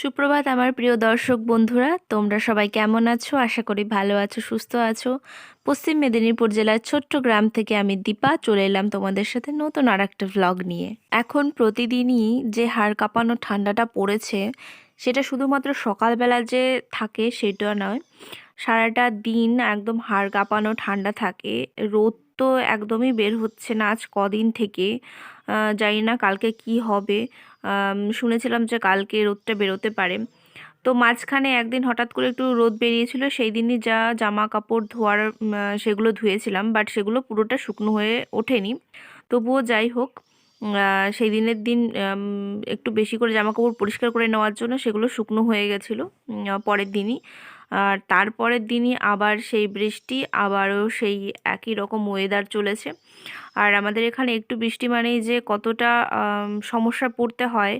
সুপ্রভাত আমার প্রিয় দর্শক বন্ধুরা, তোমরা সবাই কেমন আছো? আশা করি ভালো আছো, সুস্থ আছো। পশ্চিম মেদিনীপুর জেলার ছোট্ট গ্রাম থেকে আমি দীপা, চলে এলাম তোমাদের সাথে নতুন আর একটা ভ্লগ নিয়ে। এখন প্রতিদিনই যে হাড় কাঁপানো ঠান্ডাটা পড়েছে, সেটা শুধুমাত্র সকালবেলা যে থাকে সেটা নয়। সারাটা দিন একদম হাড় কাঁপানো ঠান্ডা থাকে, রোদ তো একদমই বের হচ্ছে না আজ কদিন থেকে। জানি না কালকে কি হবে। শুনেছিলাম যে কালকে রোদটা বেরোতে পারে। তো মাঝখানে একদিন হঠাৎ করে একটু রোদ বেরিয়েছিল, সেই দিনই যা জামা কাপড় ধোয়ার সেগুলো ধুয়েছিলাম, বাট সেগুলো পুরোটা শুকনো হয়ে ওঠেনি। তবুও যাই হোক সেই দিনের দিন একটু বেশি করে জামা কাপড় পরিষ্কার করে নেওয়ার জন্য সেগুলো শুকনো হয়ে গেছিল পরের দিনই। আর তারপরের দিনই আবার সেই বৃষ্টি, আবারও সেই একই রকম ওয়েদার চলেছে। আর আমাদের এখানে একটু বৃষ্টি মানেই যে কতটা সমস্যা পড়তে হয়।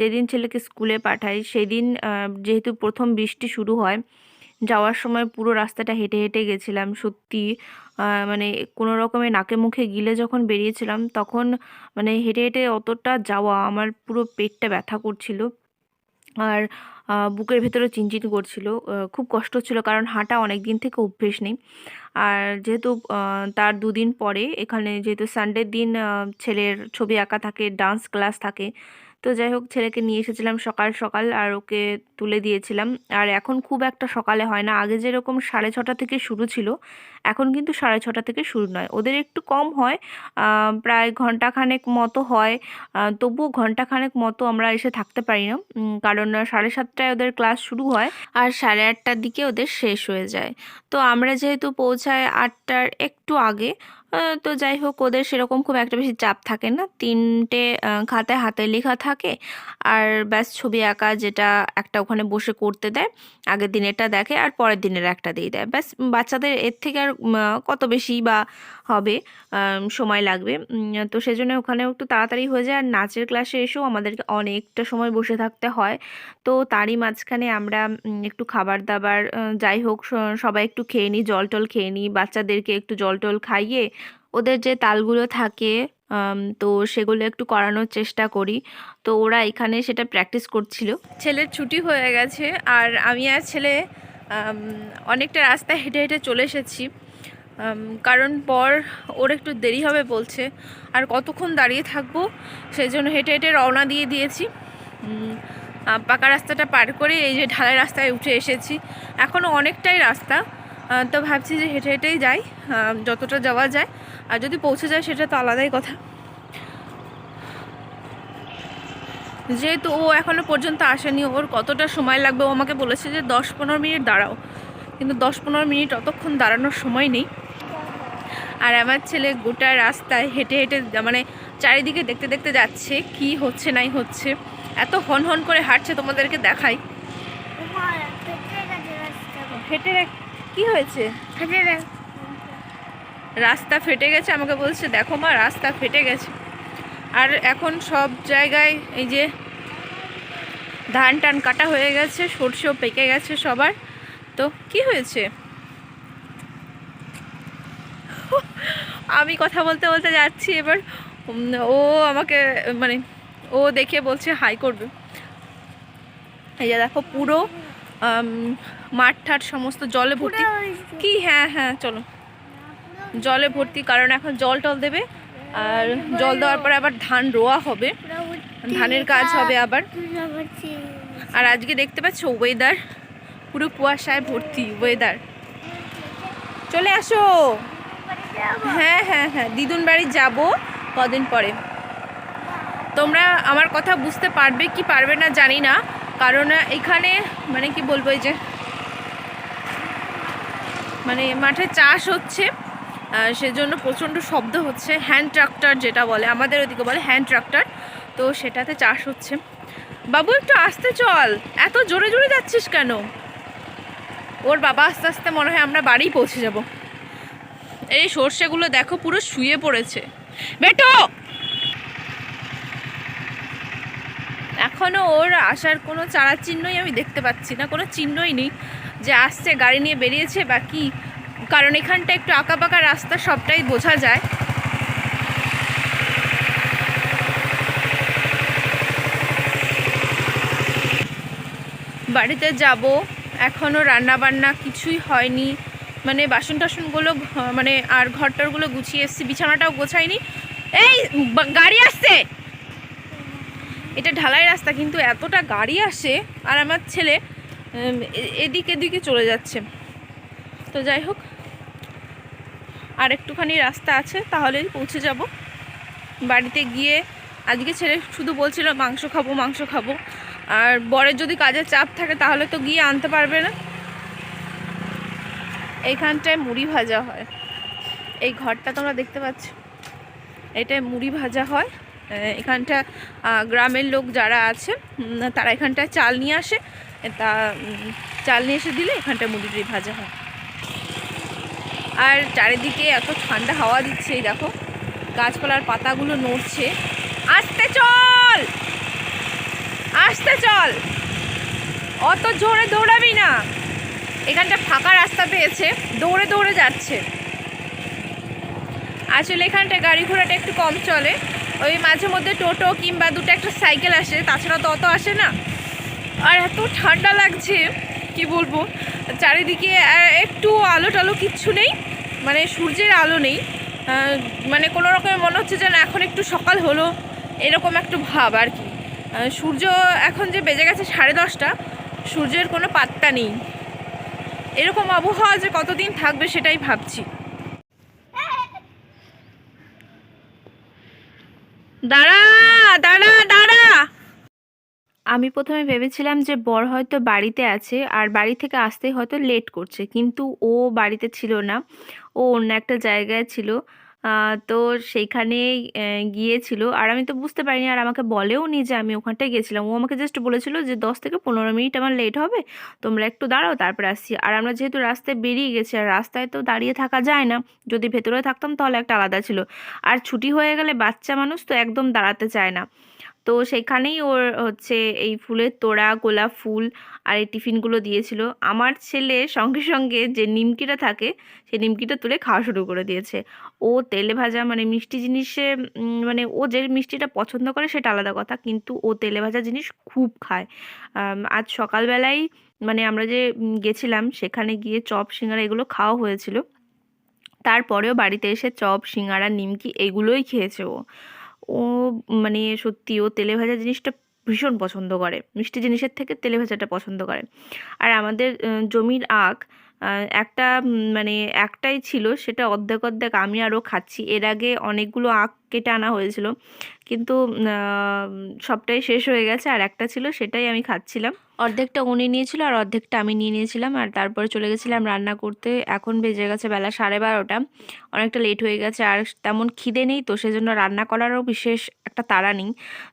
যেদিন ছেলেকে স্কুলে পাঠাই, সেদিন যেহেতু প্রথম বৃষ্টি শুরু হয়, যাওয়ার সময় পুরো রাস্তাটা হেঁটে হেঁটে গেছিলাম সত্যি। মানে কোনো রকমে নাকে মুখে গিলে যখন বেরিয়েছিলাম, তখন মানে হেঁটে হেঁটে অতটা যাওয়া, আমার পুরো পেটটা ব্যথা করছিল। আর বুকের ভেতরে চিনচিন করছিল। খুব কষ্ট হচ্ছিল কারণ হাঁটা অনেক দিন থেকে অভ্যেস নেই। আর যেহেতু তার দুদিন পরে এখানে যেহেতু সানডের দিন ছেলের ছবি আঁকা থাকে ডান্স ক্লাস থাকে তো যাই হোক ছেলেকে নিয়ে এসেছিলাম সকাল সকাল আর ওকে তুলে দিয়েছিলাম। আর এখন খুব একটা সকালে হয় না। আগে যেরকম সাড়ে ছটা থেকে শুরু ছিল, এখন কিন্তু সাড়ে ছটা থেকে শুরু নয়। ওদের একটু কম হয় প্রায় ঘন্টাখানেক মতো হয়। তবুও ঘন্টাখানেক মতো আমরা এসে থাকতে পারি না। কারণ সাড়ে সাতটায় ওদের ক্লাস শুরু হয় আর সাড়ে আটটার দিকে ওদের শেষ হয়ে যায়। তো আমরা যেহেতু পৌঁছায় আটটার একটু আগে তো যাই হোক, ওদের সেরকম খুব একটা বেশি চাপ থাকে না। তিনটে খাতায় হাতে লেখা থাকে আর ব্যাস ছবি আঁকা যেটা একটা ওখানে বসে করতে দেয়, আগের দিনেরটা দেখে আর পরের দিনের একটা দিয়ে দেয়। ব্যাস বাচ্চাদের এর থেকে আর কত বেশি বা হবে সময় লাগবে। তো সেজন্য ওখানেও একটু তাড়াতাড়ি হয়ে যায়। আর নাচের ক্লাসে এসেও আমাদেরকে অনেকটা সময় বসে থাকতে হয়। তো তারই মাঝখানে আমরা একটু খাবার দাবার যাই হোক সবাই একটু খেয়ে নিই জল টল খেয়ে নিই, বাচ্চাদেরকে একটু জল টল খাইয়ে ওদের যে তালগুলো থাকে তো সেগুলো একটু করানোর চেষ্টা করি। তো ওরা এখানে সেটা প্র্যাকটিস করছিল। ছেলের ছুটি হয়ে গেছে আর আমি আর ছেলে অনেকটা রাস্তা হেঁটে হেঁটে চলে এসেছি। কারণ পর ওর একটু দেরি হবে বলছে। আর কতক্ষণ দাঁড়িয়ে থাকব সেই জন্য হেঁটে হেঁটে রওনা দিয়ে দিয়েছি। পাকা রাস্তাটা পার করে এই যে ঢালাই রাস্তায় উঠে এসেছি। এখনও অনেকটাই রাস্তা। তো ভাবছি যে হেঁটে হেঁটেই যাই যতটা যাওয়া যায়। আর যদি পৌঁছে যায় সেটা তো আলাদাই কথা। যেহেতু ও এখনও পর্যন্ত আসেনি ওর কতটা সময় লাগবে ও আমাকে বলেছে যে দশ পনেরো মিনিট দাঁড়াও। কিন্তু দশ পনেরো মিনিট অতক্ষণ দাঁড়ানোর সময় নেই। আর আমার ছেলে গোটা রাস্তায় হেঁটে হেঁটে মানে চারিদিকে দেখতে দেখতে যাচ্ছে কি হচ্ছে নাই হচ্ছে। এত হন হন করে হাঁটছে তোমাদেরকে দেখাই। হেঁটে কি হয়েছে? রাস্তা ফেটে গেছে আমাকে বলছে দেখো মা রাস্তা ফেটে গেছে। আর এখন সব জায়গায় এই যে ধান টান কাটা হয়ে গেছে সর্ষেও পেকে গেছে সবার। তো কি হয়েছে? আমি কথা বলতে বলতে যাচ্ছি এবার। ও আমাকে মানে ও দেখে বলছে হাই করবে। এই যে দেখো পুরো মাঠ ঠাট সমস্ত জলে ভর্তি। কি? হ্যাঁ হ্যাঁ চলো। জলে ভর্তি কারণ এখন জল টল দেবে। আর জল দেওয়ার পরে আবার ধান রোয়া হবে। ধানের কাজ হবে আবার। আর আজকে দেখতে পাচ্ছ ওয়েদার পুরো কুয়াশায় ভর্তি ওয়েদার চলে আসো। হ্যাঁ হ্যাঁ হ্যাঁ দিদুন বাড়ি যাব কদিন পরে। তোমরা আমার কথা বুঝতে পারবে কি পারবে না জানি না। কারণ এখানে মানে কি বলব এই যে মানে মাঠে চাষ হচ্ছে সেজন্য প্রচণ্ড শব্দ হচ্ছে হ্যান্ড ট্রাক্টর যেটা বলে, আমাদের ওদিকে বলে হ্যান্ড ট্রাক্টর তো সেটাতে চাষ হচ্ছে। বাবু, একটু আসতে চল, এত জোরে জোরে যাচ্ছিস কেন? ওর বাবা আস্তে আস্তে মনে হয় আমরা বাড়ি পৌঁছে যাব। এই সর্ষেগুলো দেখো পুরো শুয়ে পড়েছে। বেটো! এখনও ওর আসার কোনো চারা চিহ্নই আমি দেখতে পাচ্ছি না, কোনো চিহ্নই নেই যে আসছে, গাড়ি নিয়ে বেরিয়েছে বা কি। কারণ এখানটা একটু আঁকা পাকা রাস্তা, সবটাই বোঝা যায়। বাড়িতে যাব এখনও রান্না বান্না কিছুই হয়নি। মানে বাসন টাসনগুলো মানে আর ঘরটরগুলো গুছিয়ে এসেছি, বিছানাটাও গোছায়নি এই, গাড়ি আসছে! এটা ঢালাই রাস্তা, কিন্তু এতটা গাড়ি আসে আর আমার ছেলে এদিক এদিকে চলে যাচ্ছে। তো যাই হোক, আর একটুখানি রাস্তা আছে তাহলেই পৌঁছে যাব। বাড়িতে গিয়ে, আজকে ছেলে শুধু বলছিল মাংস খাব মাংস খাব। আর বরের যদি কাজের চাপ থাকে, তাহলে তো গিয়ে আনতে পারবে না। এইখানটায় মুড়ি ভাজা হয়। এই ঘরটা তোমরা দেখতে পাচ্ছ। এটায় মুড়ি ভাজা হয়। এখানটা গ্রামের লোক যারা আছে তারা এখানটায় চাল নিয়ে আসে। তা চাল নিয়ে এসে দিলে এখানটায় মুড়ি টুড়ি ভাজা হয়। আর চারিদিকে এত ঠান্ডা হাওয়া দিচ্ছে, এই দেখো। গাছপালার পাতাগুলো নড়ছে। আসতে চল! আসতে চল! অত জোরে দৌড়াবি না। এখানটা ফাঁকা রাস্তা পেয়েছে, দৌড়ে দৌড়ে যাচ্ছে। আসলে এখানটা গাড়ি ঘোড়াটা একটু কম চলে। ওই মাঝে মধ্যে টোটো কিংবা দুটো একটা সাইকেল আসে, তাছাড়া তো অত আসে না। আর এত ঠান্ডা লাগছে, কি বলব? চারিদিকে একটু আলো টালো কিচ্ছু নেই মানে সূর্যের আলো নেই। মানে কোনো রকমের মনে হচ্ছে যেন এখন একটু সকাল হলো, এরকম একটু ভাব আর কি। সূর্য এখন যে বেজে গেছে সাড়ে দশটা, সূর্যের কোনো পাত্তা নেই। এরকম আবহাওয়া যে কতদিন থাকবে সেটাই ভাবছি। দাঁড়া দাঁড়া দাঁড়া। আমি প্রথমে ভেবেছিলাম যে বর হয়তো বাড়িতে আছে, আর বাড়ি থেকে আসতে হয়তো লেট করছে, কিন্তু ও বাড়িতে ছিল না। ও অন্য একটা জায়গায় ছিল। তো সেইখানে গিয়েছিল। আর আমি তো বুঝতে পারিনি, আর আমাকে বলেও নি যে আমি ওখানটায় গেছিলাম ও আমাকে জাস্ট বলেছিল যে দশ থেকে পনেরো মিনিট আমার লেট হবে, তোমরা একটু দাঁড়াও, তারপরে আসছি। আর আমরা যেহেতু রাস্তায় বেরিয়ে গেছি, আর রাস্তায় তো দাঁড়িয়ে থাকা যায় না, যদি ভেতরে থাকতাম তাহলে একটা আলাদা ছিল। আর ছুটি হয়ে গেলে বাচ্চা মানুষ তো একদম দাঁড়াতে চায় না। তো সেখানেই ওর হচ্ছে এই ফুলের তোড়া, গোলাপ ফুল আর এই টিফিনগুলো দিয়েছিল। আমার ছেলে সঙ্গে সঙ্গে যে নিমকিটা থাকে, সেই নিমকিটা তুলে খাওয়া শুরু করে দিয়েছে। ও তেলে ভাজা মানে মিষ্টি জিনিসে মানে ও যে মিষ্টিটা পছন্দ করে সেটা আলাদা কথা, কিন্তু ও তেলে ভাজা জিনিস খুব খায়। আজ সকালবেলায় মানে আমরা যে গেছিলাম, সেখানে গিয়ে চপ, সিঙ্গারা এগুলো খাওয়া হয়েছিল। তারপরেও বাড়িতে এসে চপ, সিঙ্গারা, নিমকি এগুলোই খেয়েছে ও। ও মানে সত্যি ও তেলে ভাজা জিনিসটা ভীষণ পছন্দ করে। মিষ্টি জিনিসের থেকে তেলে ভাজাটা পছন্দ করে। আর আমাদের জমির আখ একটা মানে একটাই ছিল, সেটা অর্ধেক অর্ধেক আমি আরও খাচ্ছি। এর আগে অনেকগুলো আখ কেটে আনা হয়েছিল। কিন্তু সবটাই শেষ হয়ে গেছে। আর একটা ছিল, সেটাই আমি খাচ্ছিলাম। অর্ধেকটা উনি নিয়েছিল আর অর্ধেকটা আমি নিয়ে নিয়েছিলাম। আর তারপরে চলে গেছিলাম রান্না করতে। এখন বেজে গেছে বেলা সাড়ে বারোটা। অনেকটা লেট হয়ে গেছে। আর তেমন খিদে নেই তো, সেজন্য রান্না করারও বিশেষ একটা তাড়া নেই।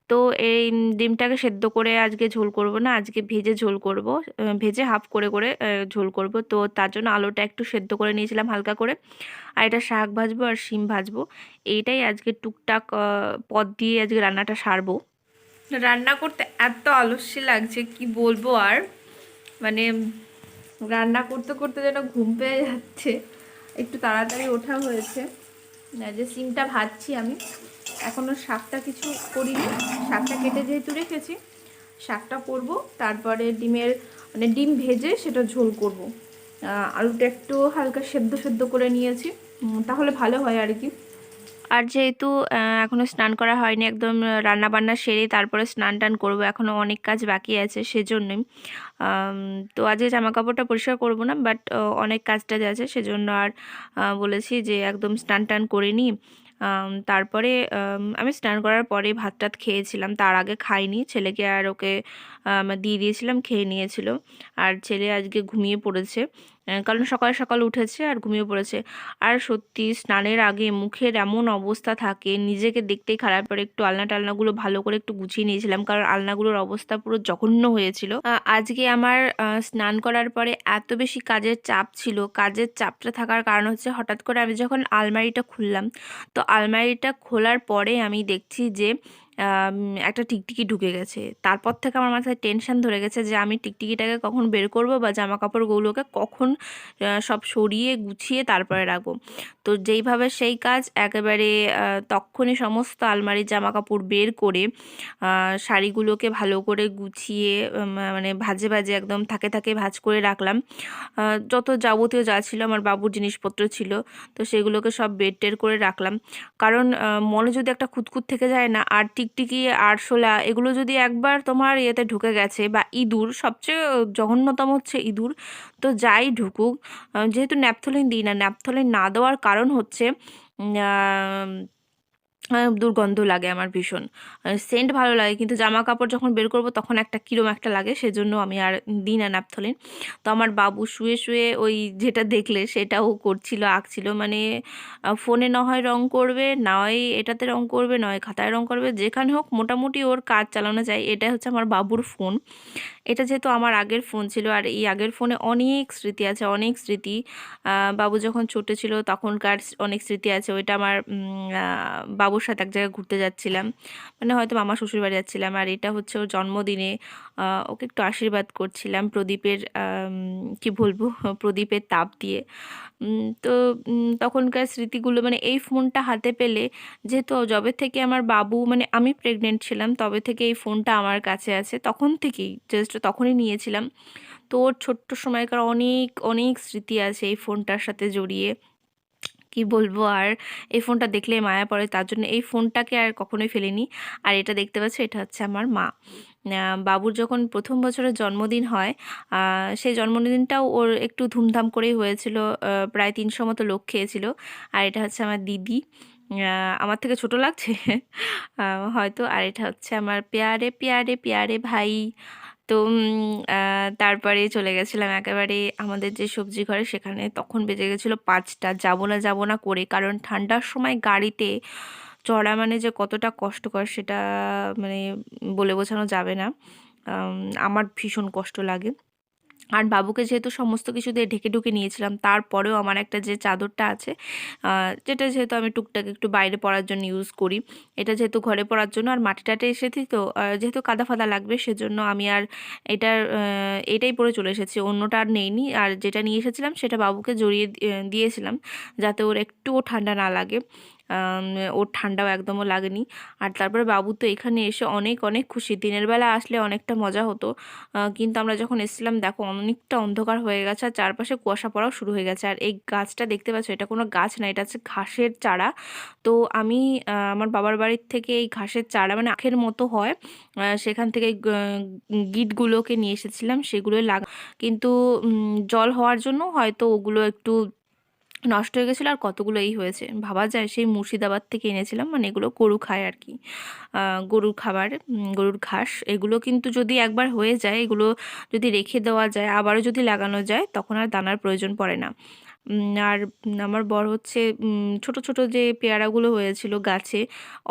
তো এই ডিমটাকে সেদ্ধ করে আজকে ঝোল করব না, আজকে ভেজে ঝোল করব। ভেজে হাফ করে করে ঝোল করব। তো তার জন্য আলুটা একটু সেদ্ধ করে নিয়েছিলাম হালকা করে। আর এটা শাক ভাজবো আর শিম ভাজবো। এইটাই আজকে টুকটাক পদ দিয়ে আজকে রান্নাটা সারবো। রান্না করতে এত আলস্য লাগছে, কি বলব আর? মানে রান্না করতে করতে যেন ঘুম পেয়ে যাচ্ছে। একটু তাড়াতাড়ি ওঠা হয়েছে। যে সিমটা ভাজছি আমি এখনও শাকটা কিছু করিনি। শাকটা কেটে যেহেতু রেখেছি, শাকটা করব, তারপরে ডিমের মানে ডিম ভেজে সেটা ঝোল করব। আলুটা একটু হালকা সেদ্ধ সেদ্ধ করে নিয়েছি। তাহলে ভালো হয় আর কি। আর যেহেতু আহ, এখনও স্নান করা হয়নি একদম রান্না বান্না সেরে তারপরে স্নান টান করব এখনও অনেক কাজ বাকি আছে সেজন্যই। তো আজকে জামা কাপড়টা পরিষ্কার করব না বাট অনেক কাজ টাজ আছে সেজন্য আর বলেছি যে একদম স্নান টান করে নিই। তারপরে আমি স্নান করার পরে ভাত টাত খেয়েছিলাম তার আগে খাইনি ছেলেকে আর ওকে দিয়ে দিয়েছিলাম খেয়ে নিয়েছিল। আর ছেলে আজকে ঘুমিয়ে পড়েছে। কারণ সকাল সকাল উঠেছে আর ঘুমিয়ে পড়েছে। আর সত্যি স্নানের আগে মুখের এমন অবস্থা থাকে, নিজেকে দেখতেই খারাপ। পরে একটু আলনা টালনাগুলো ভালো করে একটু গুছিয়ে নিয়েছিলাম, কারণ আলনাগুলোর অবস্থা পুরো জঘন্য হয়েছিল। আজকে আমার স্নান করার পরে এত বেশি কাজের চাপ ছিল। কাজের চাপটা থাকার কারণ হচ্ছে হঠাৎ করে আমি যখন আলমারিটা খুললাম, তো আলমারিটা খোলার পরে আমি দেখছি যে একটা টিকটিকি ঢুকে গেছে। তারপর থেকে আমার মাথায় টেনশন ধরে গেছে যে আমি টিকটিকিটাকে কখন বের করব বা জামা কাপড়গুলোকে কখন সব সরিয়ে গুছিয়ে তারপরে রাখব। তো যেইভাবে সেই কাজ একেবারে আহ, তক্ষুনি সমস্ত আলমারির জামা কাপড় বের করে শাড়িগুলোকে ভালো করে গুছিয়ে মানে ভাজে ভাজে একদম থাকে থাকে ভাজ করে রাখলাম। যত যাবতীয় যা ছিল আমার বাবুর জিনিসপত্র ছিল তো সেগুলোকে সব বেড টের করে রাখলাম। কারণ মনে যদি একটা খুঁতখুত থেকে যায় না আর টিকটিকি, আরশোলা এগুলো যদি একবার তোমার ইয়েতে ঢুকে গেছে বা ইঁদুর, সবচেয়ে জঘন্যতম হচ্ছে ইঁদুর, তো যাই ঢুকুক। যেহেতু ন্যাপথলিন দিই না, ন্যাপথলিন না দেওয়ার কারণ হচ্ছে দুর্গন্ধ লাগে আমার ভীষণ। সেন্ট ভালো লাগে কিন্তু জামা কাপড় যখন বের করব তখন একটা কিরম একটা লাগে সেজন্য আমি আর দিই না ন্যাপথলিন। তো আমার বাবু শুয়ে শুয়ে ওই যেটা দেখলে সেটাও করছিল আঁকছিল। মানে ফোনে না হয় রং করবে নয় এটাতে রং করবে নয় খাতায় রং করবে যেখানে হোক মোটামুটি ওর কাজ চালানো যায়। এটা হচ্ছে আমার বাবুর ফোন। এটা যেহেতু আমার আগের ফোন ছিল আর এই আগের ফোনে অনেক স্মৃতি আছে অনেক স্মৃতি। বাবু যখন ছোট ছিল তখনকার অনেক স্মৃতি আছে। ওইটা আমার আহ, বাবুর সাথে এক জায়গায় ঘুরতে যাচ্ছিলাম। মানে হয়তো মামা শ্বশুর বাড়ি যাচ্ছিলাম আর এটা হচ্ছে ওর জন্মদিনে ওকে একটু আশীর্বাদ করছিলাম প্রদীপের কি বলব, প্রদীপের তাপ দিয়ে। তো তখনকার স্মৃতিগুলো মানে এই ফোনটা হাতে পেলে যেহেতু যবে থেকে আমার বাবু মানে আমি প্রেগনেন্ট ছিলাম, তবে থেকে এই ফোনটা আমার কাছে আছে। তখন থেকেই জাস্ট তখনই নিয়েছিলাম। তো ওর ছোট্ট সময়কার অনেক অনেক স্মৃতি আছে এই ফোনটার সাথে জড়িয়ে। কি বলব? আর এই ফোনটা দেখলে মায়া পড়ে, তার জন্য এই ফোনটাকে আর কখনোই ফেলিনি। আর এটা দেখতে পাচ্ছ, এটা হচ্ছে আমার মা। বাবুর যখন প্রথম বছরের জন্মদিন হয় সেই জন্মদিনটাও ওর একটু ধুমধাম করেই হয়েছিল প্রায় তিনশো মতো লোক খেয়েছিল। আর এটা হচ্ছে আমার দিদি। আমার থেকে ছোট লাগছে হয়তো। আর এটা হচ্ছে আমার পেয়ারে পেয়ারে পেয়ারে ভাই তো তারপরে চলে গেছিলাম একেবারে আমাদের যে সবজি ঘরে সেখানে তখন বেজে গেছিল পাঁচটা। যাব না যাব না করে, কারণ ঠান্ডার সময় গাড়িতে চড়া মানে যে কতটা কষ্টকর সেটা মানে বলে বোঝানো যাবে না। আমার ভীষণ কষ্ট লাগে। আর বাবুকে যেহেতু সমস্ত কিছু দিয়ে ঢেকে ঢুকে নিয়েছিলাম, তারপরেও আমার একটা যে চাদরটা আছে যেটা যেহেতু আমি টুকটাক একটু বাইরে পরার জন্য ইউজ করি, এটা যেহেতু ঘরে পড়ার জন্য আর মাটি টাটে এসেছি তো যেহেতু কাদা ফাদা লাগবে সেজন্য আমি আর এটার এটাই পরে চলে এসেছি, অন্যটা আর নেইনি। আর যেটা নিয়ে এসেছিলাম সেটা বাবুকে জড়িয়ে দিয়েছিলাম, যাতে ওর একটুও ঠান্ডা না লাগে। ওর ঠান্ডাও একদমও লাগেনি। আর তারপরে বাবু তো এখানে এসে অনেক অনেক খুশি। দিনের বেলা আসলে অনেকটা মজা হতো। কিন্তু আমরা যখন এসেছিলাম, দেখো, অনেকটা অন্ধকার হয়ে গেছে আর চারপাশে কুয়াশা পড়াও শুরু হয়ে গেছে। আর এই গাছটা দেখতে পাচ্ছ, এটা কোনো গাছ না, এটা হচ্ছে ঘাসের চারা। তো আমি আমার বাবার বাড়ির থেকে এই ঘাসের চারা মানে আখের মতো হয় সেখান থেকে গিটগুলোকে নিয়ে এসেছিলাম সেগুলো লাগা, কিন্তু জল হওয়ার জন্য হয়তো ওগুলো একটু নষ্ট হয়ে গেছিল আর কতগুলো এই হয়েছে। ভাবা যায় সেই মুর্শিদাবাদ থেকে এনেছিলাম মানে এগুলো গরু খায় আর কি। গরুর খাবার গরুর ঘাস, এগুলো কিন্তু যদি একবার হয়ে যায়, এগুলো যদি রেখে দেওয়া যায়, আবারও যদি লাগানো যায়, তখন আর দানার প্রয়োজন পড়ে না। আর আমার বর হচ্ছে ছোট ছোট যে পেয়ারাগুলো হয়েছিল গাছে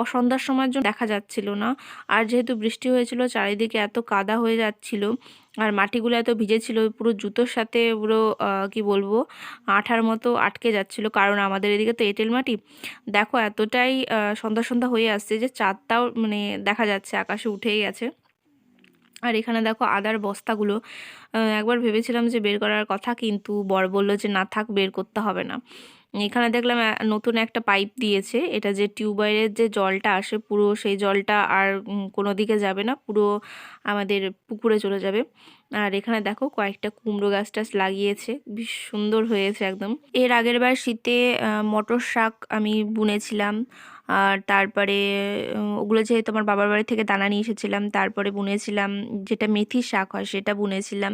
অসন্ধ্যার সময়ের জন্য দেখা যাচ্ছিল না। আর যেহেতু বৃষ্টি হয়েছিল, চারিদিকে এত কাদা হয়ে যাচ্ছিল আর মাটিগুলো এত ভিজেছিল, পুরো জুতোর সাথে পুরো কি বলব, আঠার মতো আটকে যাচ্ছিল। কারণ আমাদের এদিকে তো এঁটেল মাটি। দেখো এতটাই সন্ধ্যা সন্ধ্যা হয়ে আসছে যে চাঁদটাও মানে দেখা যাচ্ছে, আকাশে উঠেই গেছে। আর এখানে দেখো আদার বস্তাগুলো। একবার ভেবেছিলাম যে বের করার কথা, কিন্তু বর বলল যে, না থাক, বের করতে হবে না। এখানে দেখলাম নতুন একটা পাইপ দিয়েছে। এটা যে টিউবওয়েলের যে জলটা আসে, পুরো সেই জলটা আর কোনো দিকে যাবে না, পুরো আমাদের পুকুরে চলে যাবে। আর এখানে দেখো, কয়েকটা কুমড়ো গাছ টাছ লাগিয়েছে। বেশ সুন্দর হয়েছে একদম। এর আগের বার শীতে মটর শাক আমি বুনেছিলাম। আর তারপরে ওগুলো যেহেতু আমার বাবার বাড়ি থেকে দানা নিয়ে এসেছিলাম, তারপরে বুনেছিলাম, যেটা মেথি শাক হয়, সেটা বুনেছিলাম।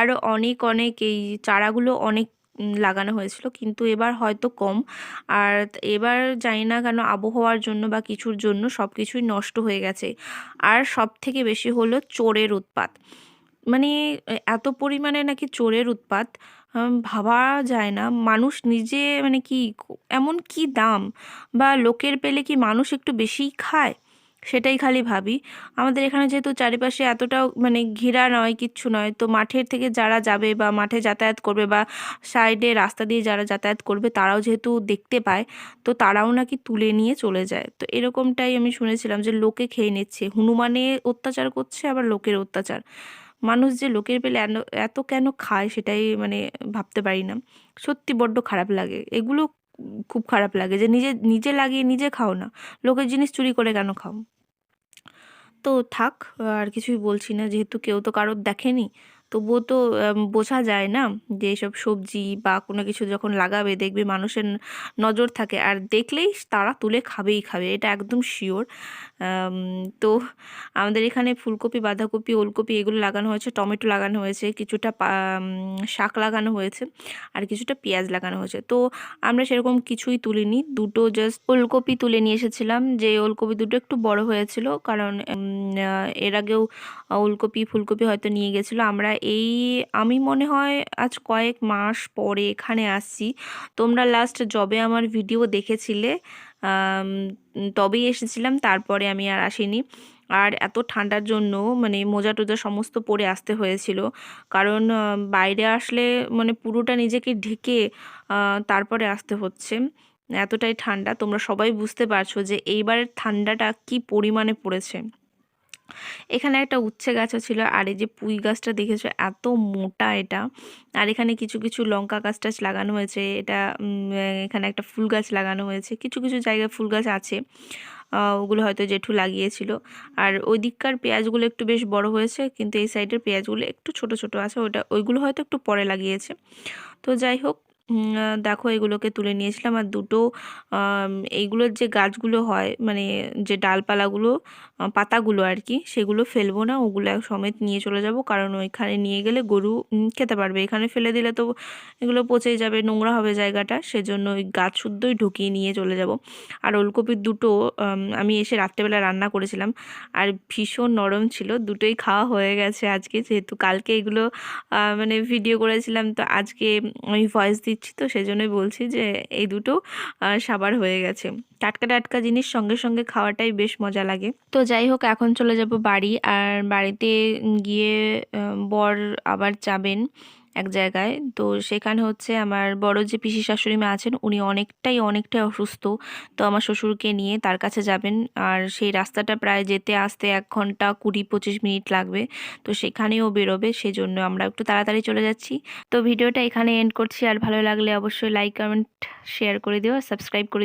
আরও অনেক অনেক এই চারাগুলো অনেক লাগানো হয়েছিল, কিন্তু এবার হয়তো কম। আর এবার জানি না কেন আবহাওয়ার জন্য বা কিছুর জন্য সব কিছুই নষ্ট হয়ে গেছে। আর সব থেকে বেশি হলো চোরের উৎপাত। মানে এত পরিমাণে নাকি চোরের উৎপাত ভাবা যায় না। মানুষ নিজে মানে কি, এমন কি দাম? বা লোকের পেলে কি মানুষ একটু বেশিই খায়? সেটাই খালি ভাবি। আমাদের এখানে যেহেতু চারিপাশে এতটাও মানে ঘেরা নয়, কিচ্ছু নয়, তো মাঠের থেকে যারা যাবে বা মাঠে যাতায়াত করবে বা সাইডে রাস্তা দিয়ে যারা যাতায়াত করবে তারাও যেহেতু দেখতে পায়, তো তারাও নাকি তুলে নিয়ে চলে যায়। তো এরকমটাই আমি শুনেছিলাম যে লোকে খেয়ে নিচ্ছে। হনুমানে অত্যাচার করছে, আবার লোকের অত্যাচার। মানুষ যে লোকের পেলে এত কেন খায় সেটাই মানে ভাবতে পারি না। সত্যি বড্ড খারাপ লাগে। এগুলো খুব খারাপ লাগে যে নিজে নিজে লাগিয়ে নিজে খাও না। লোকের জিনিস চুরি করে কেন খাও? তো থাক, আর কিছুই বলছি না। যেহেতু কেউ তো কারোর দেখেনি, তবুও তো বোঝা যায় না যে এইসব সবজি বা কোনো কিছু যখন লাগাবে, দেখবে মানুষের নজর থাকে। আর দেখলেই তারা তুলে খাবেই খাবে, এটা একদম শিওর তো আমাদের এখানে ফুলকপি, বাঁধাকপি, ওলকপি এগুলো লাগানো হয়েছে, টমেটো লাগানো হয়েছে, কিছুটা শাক লাগানো হয়েছে আর কিছুটা পেঁয়াজ লাগানো হয়েছে। তো আমরা সেরকম কিছুই তুলিনি, দুটো জাস্ট ওলকপি তুলে নিয়ে এসেছিলাম, যে ওলকপি দুটো একটু বড় হয়েছিল কারণ এর আগেও ওলকপি, ফুলকপি হয়তো নিয়ে গেছিল। আমরা এই, আমি মনে হয় আজ কয়েক মাস পরে এখানে আসছি। তোমরা লাস্ট জবে আমার ভিডিও দেখেছিলে তবেই এসেছিলাম, তারপরে আমি আর আসিনি। আর এত ঠান্ডার জন্য মানে মোজা টোজা সমস্ত পরে আসতে হয়েছিল। কারণ বাইরে আসলে মানে পুরোটা নিজেকে ঢেকে তারপরে আসতে হচ্ছে। এতটাই ঠান্ডা, তোমরা সবাই বুঝতে পারছ যে এইবারের ঠান্ডাটা কি পরিমাণে পড়েছে। এখানে একটা উচ্ছে গাছও ছিল, আর এই যে পুঁই গাছটা দেখেছ এত মোটা এটা। আর এখানে কিছু কিছু লঙ্কা গাছ টাছ লাগানো হয়েছে, এটা এখানে একটা ফুল গাছ লাগানো হয়েছে, কিছু কিছু জায়গায় ফুল গাছ আছে। ওগুলো হয়তো জেঠু লাগিয়েছিল। আর ওই দিককার পেঁয়াজগুলো একটু বেশ বড় হয়েছে, কিন্তু এই সাইডের পেঁয়াজগুলো একটু ছোট ছোট আছে ওটা ওইগুলো হয়তো একটু পরে লাগিয়েছে। তো যাই হোক দেখো এগুলোকে তুলে নিয়েছিলাম আর দুটো এইগুলোর যে গাছগুলো হয় মানে যে ডালপালাগুলো পাতাগুলো আর কি, সেগুলো ফেলব না, ওগুলো সমেত নিয়ে চলে যাব, কারণ ওইখানে নিয়ে গেলে গরু খেতে পারবে। এখানে ফেলে দিলে তো এগুলো পচে যাবে, নোংরা হবে জায়গাটা, সেজন্য ওই গাছ শুদ্ধই ঢুকিয়ে নিয়ে চলে যাব। আর ওলকপির দুটো, আমি এসে রাত্রেবেলা রান্না করেছিলাম, আর ভীষণ নরম ছিল, দুটোই খাওয়া হয়ে গেছে আজকে, যেহেতু কালকে এগুলো মানে ভিডিও করেছিলাম, তো আজকে আমি ভয়েস দিচ্ছি তো সেজন্যই বলছি যে এই দুটো সাবার হয়ে গেছে। টাটকা টাটকা জিনিস সঙ্গে সঙ্গে খাওয়াটাই বেশ মজা লাগে। তো যাই হোক, এখন চলে যাব বাড়ি। আর বাড়িতে গিয়ে বর আবার যাবেন। এক জায়গায়। তো সেখানে হচ্ছে আমার বড় যে পিসি শাশুড়ি মা আছেন, উনি অনেকটাই অনেকটাই অসুস্থ। তো আমার শ্বশুরকে নিয়ে তার কাছে যাবেন। আর সেই রাস্তাটা প্রায় যেতে আসতে এক ঘণ্টা কুড়ি পঁচিশ মিনিট লাগবে। তো সেখানেও বেরোবে, সেজন্য আমরা একটু তাড়াতাড়ি চলে যাচ্ছি। তো ভিডিওটা এখানে এন্ড করছি। আর ভালো লাগলে অবশ্যই লাইক কমেন্ট শেয়ার করে দিও, আর সাবস্ক্রাইব করে